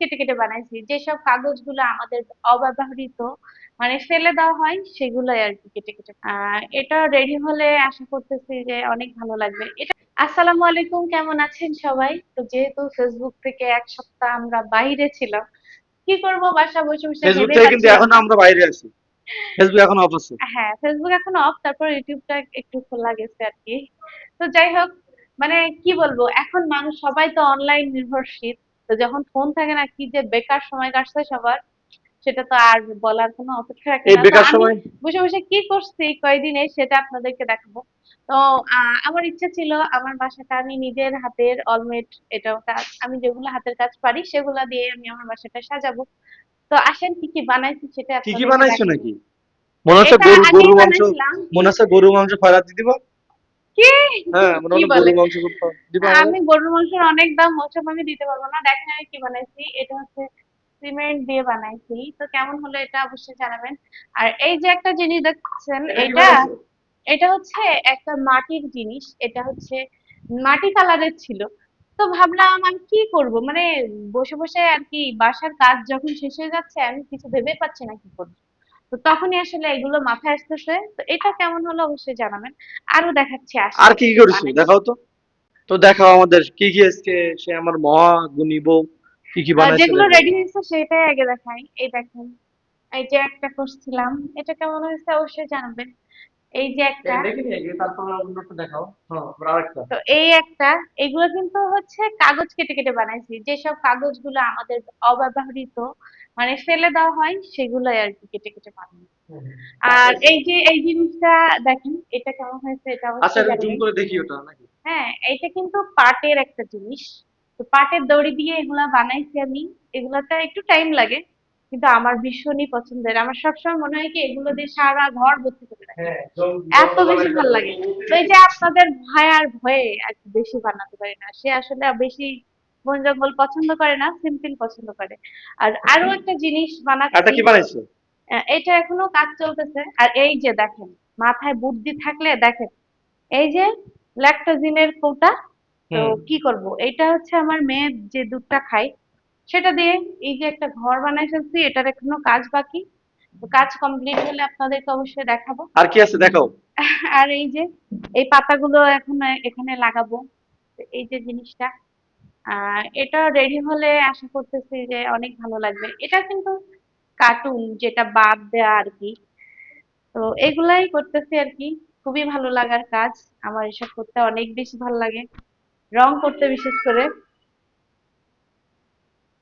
কেটে কেটে বানাইছি। যেসব কাগজগুলো আমাদের অব্যবহৃত মানে ফেলে দেওয়া হয় সেগুলোই আর কি কেটে কেটে এটা রেডি হলে আশা করতেছি যে অনেক ভালো লাগবে। এটা আসসালামু আলাইকুম কেমন আছেন সবাই? তো যেহেতু ফেসবুক থেকে এক সপ্তাহ আমরা বাইরে ছিলাম কি করব বাসা বসে বসে ফেসবুক থেকে কিন্তু এখন আমরা বাইরে আছি। ফেসবুক এখন অফ আছে। হ্যাঁ ফেসবুক এখন অফ তারপর ইউটিউবটা একটু খোলা গেছে আর কি। তো যাই হোক মানে কি বলব এখন মানুষ সবাই তো অনলাইন নির্ভরশীল। তো যখন ফোন থাকে না কি যে বেকার সময় কাটছে সবার সেটা তো আর বলার কোনো অপেক্ষা রাখে না। বেকার সময় বসে বসে কি করছি এই কয়দিনে সেটা আপনাদেরকে দেখাবো। তো আমার ইচ্ছা ছিল আমার বাসাটা আমি নিজের হাতের অলমেট এটাও কাজ আমি যেগুলো হাতের কাজ পারি সেগুলা দিয়ে আমি আমার বাসাটা সাজাবো। তো আসেন কি কি বানাইছি সেটা কি কি বানাইছো নাকি? মনে হচ্ছে গরু মাংস। মনে হচ্ছে গরুর মাংস ফয়রাত দিব। কি? হ্যাঁ মনে আমি গরুর মাংসের অনেক দাম ওসব আমি দিতে পারব না। দেখেন আমি কি বানাইছি। এটা হচ্ছে সিমেন্ট দিয়ে বানাইছি। তো কেমন হলো এটা অবশ্যই জানাবেন। আর এই যে একটা জিনিস দেখছেন এটা এটা হচ্ছে একটা মাটির জিনিস। এটা হচ্ছে মাটি কালারের ছিল। তো ভাবলাম আমি কি করব? মানে বসে বসে আর কি বাসার কাজ যখন শেষ হয়ে যাচ্ছে আমি কিছু ভেবে পাচ্ছি না কি করব। তো তখনই আসলে এগুলো মাথায় আসতেছে। তো এটা কেমন হলো অবশ্যই জানাবেন। আরও দেখাচ্ছি আসলে আর কি কি করেছ দেখাও তো। তো দেখাও আমাদের কি কি আজকে সে আমার মহা গুণী বউ কি কি বানাইছে যেগুলো রেডি হয়েছে সেটাই আগে দেখাই। এই দেখেন এই যে একটা করছিলাম এটা কেমন হয়েছে অবশ্যই জানাবেন। এই যে একটা দেখিনি আগে, তারপর অন্যটা দেখাও। হ্যাঁ তো এই একটা এগুলো কিন্তু হচ্ছে কাগজ কেটে কেটে বানাইছি। যেসব কাগজগুলো আমাদের অব্যবহৃত মানে ফেলে দেওয়া হয় সেগুলোই আর কি কেটে কেটে বানাই আর এই যে এই জিনিসটা দেখেন এটা কেমন হয়েছে এটা আচ্ছা জুম করে দেখি ওটা নাকি? হ্যাঁ এটা কিন্তু পাটের একটা জিনিস। তো পাটের দড়ি দিয়ে এগুলা বানাইছি আমি। এগুলাতে একটু টাইম লাগে কিন্তু আমার ভীষণই পছন্দের। আমার সবসময় মনে হয় কি এগুলো দিয়ে সারা ঘর ভর্তি করে রাখি এত বেশি ভালো লাগে। তো এই যে আপনাদের ভয় আর ভয়ে আর বেশি বানাতে পারি না সে আসলে বেশি বন জঙ্গল পছন্দ করে না সিম্পল পছন্দ করে। আর আরও একটা জিনিস এটা বানাচ্ছি কি বানাইছো? এটা এখনও কাজ চলতেছে। আর এই যে দেখেন মাথায় বুদ্ধি থাকলে দেখেন এই যে ল্যাকটোজিনের কৌটা তো কি করব? এটা হচ্ছে আমার মেয়ে যে দুধটা খায় সেটা দিয়ে এই যে একটা ঘর বানাই ফেলছি এটার এখনও কাজ বাকি। কাজ কমপ্লিট হলে আপনাদেরকে অবশ্যই দেখাবো। আর কি আছে দেখাও। আর এই যে এই পাতাগুলো এখন এখানে লাগাবো। এই যে জিনিসটা আহ এটা রেডি হলে আশা করতেছি যে অনেক ভালো লাগবে। এটা কিন্তু কার্টুন যেটা বাদ দেয়া আর কি তো এগুলাই করতেছি আর কি খুবই ভালো লাগার কাজ। আমার এসব করতে অনেক বেশি ভালো লাগে। রং করতে বিশেষ করে।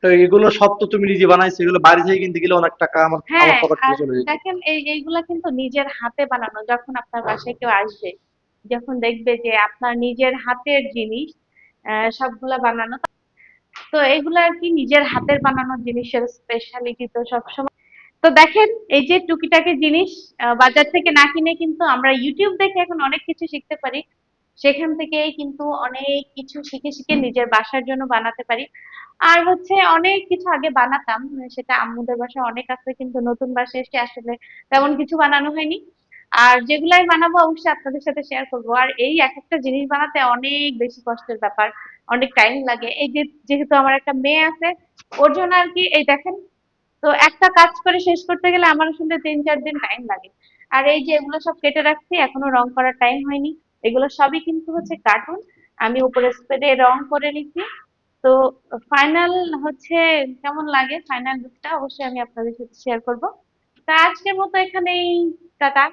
তো এগুলো সব তো তুমি নিজে বানাইছো। এগুলো বাইরে থেকে কিনতে গেলে অনেক টাকা আমার হ্যাঁ আমার পকেট থেকে চলে যেত দেখেন এই এইগুলা কিন্তু নিজের হাতে বানানো। যখন আপনার বাসায় কেউ আসবে যখন দেখবে যে আপনার নিজের হাতের জিনিস সবগুলা বানানো। তো এগুলো আর কি নিজের হাতের বানানো জিনিসের স্পেশালিটি তো সবসময়। তো দেখেন, এই যে টুকিটাকি জিনিস বাজার থেকে না কিনে কিন্তু আমরা ইউটিউব দেখে এখন অনেক কিছু শিখতে পারি। সেখান থেকেই কিন্তু অনেক কিছু শিখে শিখে নিজের বাসার জন্য বানাতে পারি। আর হচ্ছে অনেক কিছু আগে বানাতাম, সেটা আম্মুদের বাসায় অনেক আছে, কিন্তু নতুন বাসায় এসে আসলে তেমন কিছু বানানো হয়নি। আর যেগুলাই বানাবো অবশ্যই আপনাদের সাথে শেয়ার করব। আর এই এক একটা জিনিস বানাতে অনেক বেশি কষ্টের ব্যাপার, অনেক টাইম লাগে। এই যে যেহেতু আমার একটা মেয়ে আছে, ওর জন্য আর কি, এই দেখেন, তো একটা কাজ করে শেষ করতে গেলে আমার আসলে তিন চার দিন টাইম লাগে। আর এই যে এগুলো সব কেটে রাখছি, এখনও রং করার টাইম হয়নি। এগুলো সবই কিন্তু হচ্ছে কার্টুন আমি উপরে স্প্রে রং করে নিচ্ছি। তো ফাইনাল হচ্ছে কেমন লাগে? ফাইনাল লুকটা অবশ্যই আমি আপনাদের সাথে শেয়ার করব। তা আজকের মতো এখানেই। টাটা।